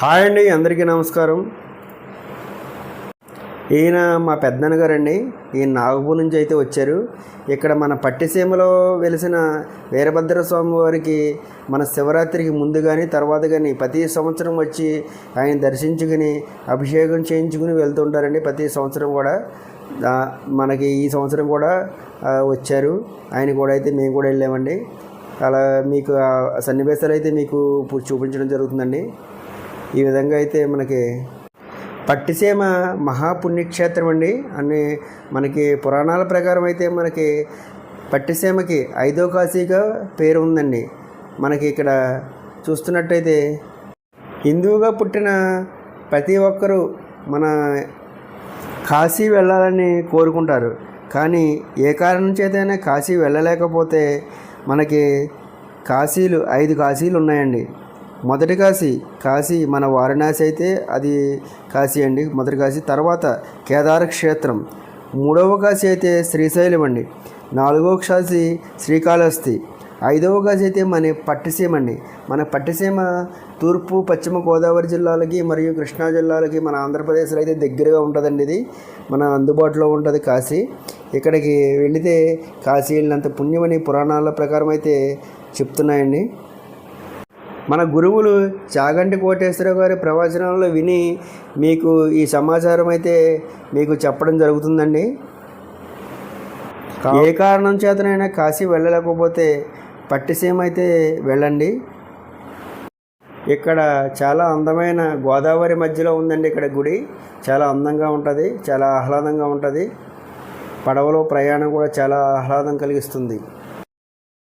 Hi అండి అందరికీ నమస్కారం. ఈయన మా పెద్దన్న గారండి ఈయన నాగపూర్ నుంచి అయితే వచ్చారు. ఇక్కడ మన పట్టిసీమలో వెలిసిన వీరభద్రస్వామి వారికి మన శివరాత్రికి ముందు కానీ తర్వాత కానీ ప్రతి సంవత్సరం వచ్చి ఆయన దర్శించుకుని అభిషేకం చేయించుకుని వెళ్తుంటారండి ప్రతి సంవత్సరం కూడా. మనకి ఈ సంవత్సరం కూడా వచ్చారు. ఆయన కూడా అయితే మేము కూడా వెళ్ళామండి. అలా మీకు సన్నివేశాలు అయితే మీకు ఇప్పుడు చూపించడం జరుగుతుందండి. ఈ విధంగా అయితే మనకి పట్టిసీమ మహాపుణ్యక్షేత్రం అండి. అని మనకి పురాణాల ప్రకారం అయితే మనకి పట్టిసీమకి ఐదో కాశీగా పేరు ఉందండి. మనకి ఇక్కడ చూస్తున్నట్టయితే హిందువుగా పుట్టిన ప్రతి ఒక్కరూ మన కాశీ వెళ్ళాలని కోరుకుంటారు. కానీ ఏ కారణం చేతైనా కాశీ వెళ్ళలేకపోతే మనకి కాశీలు ఐదు కాశీలు ఉన్నాయండి. మొదటి కాశీ కాశీ మన వారణాసి అయితే అది కాశీ అండి. మొదటి కాశీ తర్వాత కేదార క్షేత్రం. మూడవ కాశీ అయితే శ్రీశైలం అండి. నాలుగవ కాశీ శ్రీకాళహస్తి. ఐదవ కాశీ అయితే మన పట్టిసీమ అండి. మన పట్టిసీమ తూర్పు పశ్చిమ గోదావరి జిల్లాలకి మరియు కృష్ణా జిల్లాలకి మన ఆంధ్రప్రదేశ్లో అయితే దగ్గరగా ఉంటుందండి ఇది. మన అందుబాటులో ఉంటుంది కాశీ. ఇక్కడికి వెళితే కాశీ వెళ్ళినంత పుణ్యమని పురాణాల ప్రకారం అయితే చెప్తున్నాయండి. మన గురువులు చాగంటి కోటేశ్వరరావు గారి ప్రవచనాల్లో విని మీకు ఈ సమాచారం అయితే మీకు చెప్పడం జరుగుతుందండి. ఏ కారణం చేతనైనా కాశీ వెళ్ళలేకపోతే పట్టిసీమ అయితే వెళ్ళండి. ఇక్కడ చాలా అందమైన గోదావరి మధ్యలో ఉందండి ఇక్కడ గుడి. చాలా అందంగా ఉంటుంది చాలా ఆహ్లాదంగా ఉంటుంది. పడవలో ప్రయాణం కూడా చాలా ఆహ్లాదం కలిగిస్తుంది.